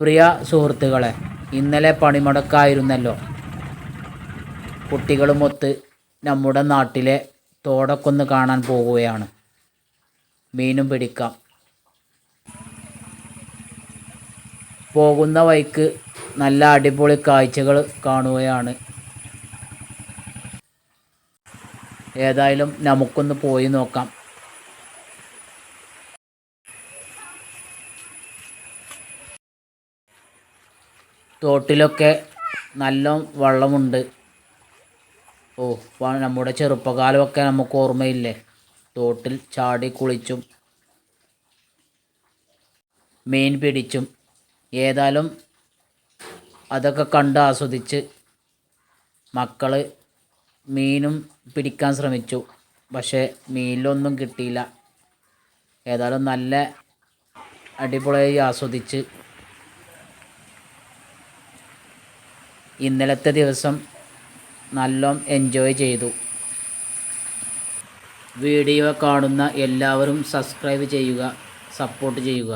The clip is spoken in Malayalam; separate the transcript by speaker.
Speaker 1: പ്രിയ സുഹൃത്തുക്കളെ ഇന്നലെ പണിമുടക്കായിരുന്നല്ലോ. കുട്ടികളുമൊത്ത് നമ്മുടെ നാട്ടിലെ തോടക്കൊന്ന് കാണാൻ പോവുകയാണ്. മീനും പിടിക്കാം. പോകുന്ന വഴിക്ക് നല്ല അടിപൊളി കാഴ്ചകൾ കാണുകയാണ്. ഏതായാലും നമുക്കൊന്ന് പോയി നോക്കാം. തോട്ടിലൊക്കെ നല്ല വെള്ളമുണ്ട്. ഓ നമ്മുടെ ചെറുപ്പകാലമൊക്കെ നമുക്ക് ഓർമ്മയില്ലേ? തോട്ടിൽ ചാടി കുളിച്ചും മീൻ പിടിച്ചും ഏതായാലും അതൊക്കെ കണ്ട് ആസ്വദിച്ച് മക്കൾ മീനും പിടിക്കാൻ ശ്രമിച്ചു. പക്ഷേ മീനിലൊന്നും കിട്ടിയില്ല. ഏതായാലും നല്ല അടിപൊളിയായി ആസ്വദിച്ച് ഇന്നലത്തെ ദിവസം നല്ലോം എൻജോയ് ചെയ്തു. വീഡിയോ കാണുന്ന എല്ലാവരും സബ്സ്ക്രൈബ് ചെയ്യുക സപ്പോർട്ട് ചെയ്യുക.